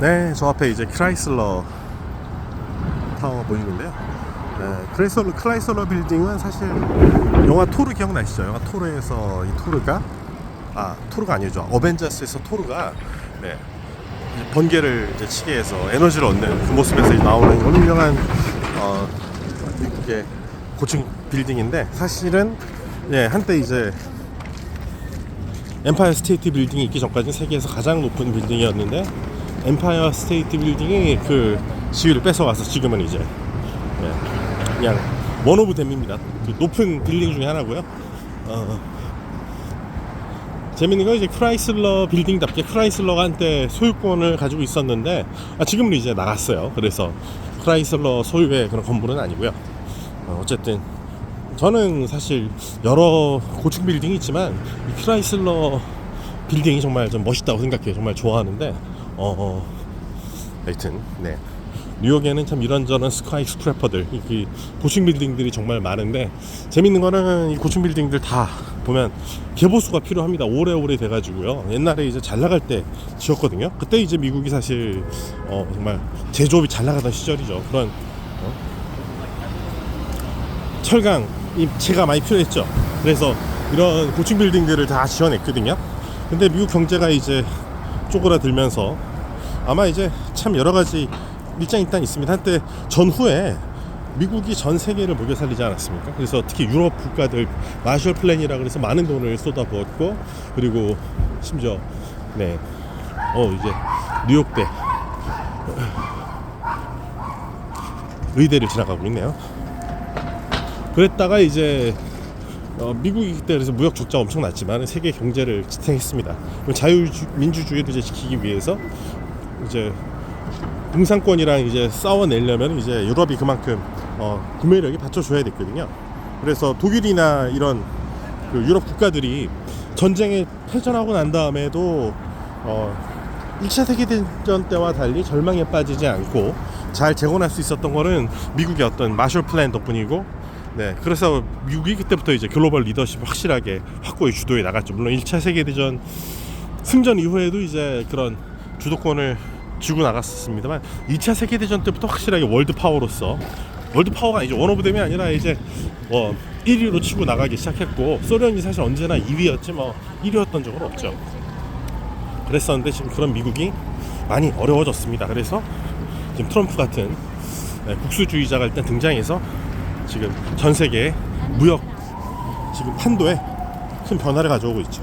네, 저 앞에 이제 크라이슬러 타워 보이는데요. 네, 크라이슬러, 크라이슬러 빌딩은 사실 영화 토르 기억나시죠? 영화 토르에서 이 토르가 아 토르가 아니죠. 어벤져스에서 토르가 네, 번개를 이제 치게 해서 에너지를 얻는 그 모습에서 나오는 이런 유명한 어, 미국의 고층 빌딩인데 사실은 예 한때 이제 엠파이어 스테이트 빌딩이 있기 전까지는 세계에서 가장 높은 빌딩이었는데 엠파이어 스테이트 빌딩이 그 지위를 뺏어와서 지금은 이제 예, 그냥 원 오브 댐입니다. 그 높은 빌딩 중에 하나고요. 어, 재밌는 건 이제 크라이슬러 빌딩답게 크라이슬러가 한때 소유권을 가지고 있었는데 아, 지금은 이제 나갔어요. 그래서 크라이슬러 소유의 그런 건물은 아니고요. 어, 어쨌든 저는 사실 여러 고층 빌딩이 있지만 이 크라이슬러 빌딩이 정말 좀 멋있다고 생각해요. 정말 좋아하는데 어, 어 하여튼 네. 뉴욕에는 참 이런저런 스카이 스크래퍼들, 이- 이 고층 빌딩들이 정말 많은데 재밌는 거는 이 고층 빌딩들 다 보면 개보수가 필요합니다. 오래오래 돼가지고요. 옛날에 이제 잘 나갈 때 지었거든요. 그때 이제 미국이 사실 어, 정말 제조업이 잘 나가던 시절이죠. 그런 어? 철강 입체가 많이 필요했죠. 그래서 이런 고층 빌딩들을 다 지어냈거든요. 근데 미국 경제가 이제 쪼그라들면서 아마 이제 참 여러 가지 일장 일단 있습니다. 한때 전후에 미국이 전 세계를 먹여 살리지 않았습니까? 그래서 특히 유럽 국가들 마셜 플랜이라 그래서 많은 돈을 쏟아부었고 그리고 심지어 네, 어 이제 뉴욕대 의대를 지나가고 있네요. 그랬다가 이제 어, 미국이 그때 그래서 무역 적자 엄청 났지만 세계 경제를 지탱했습니다. 자유민주주의를 이제 지키기 위해서 이제 공산권이랑 이제 싸워내려면 이제 유럽이 그만큼 어, 구매력이 받쳐줘야 됐거든요. 그래서 독일이나 이런 그 유럽 국가들이 전쟁에 패전하고 난 다음에도 어, 1차 세계대전 때와 달리 절망에 빠지지 않고 잘 재건할 수 있었던 거는 미국의 어떤 마셜 플랜 덕분이고 네 그래서 미국이 그때부터 이제 글로벌 리더십 확실하게 확고히 주도해 나갔죠 물론 1차 세계대전 승전 이후에도 이제 그런 주도권을 쥐고 나갔었습니다만 2차 세계대전 때부터 확실하게 월드 파워로서 월드 파워가 이제 원오브댐이 아니라 이제 뭐 1위로 치고 나가기 시작했고 소련이 사실 언제나 2위였지 뭐 1위였던 적은 없죠. 그랬었는데 지금 그런 미국이 많이 어려워졌습니다. 그래서 지금 트럼프 같은 네, 국수주의자가 일단 등장해서 지금 전 세계 무역 지금 판도에 큰 변화를 가져오고 있죠.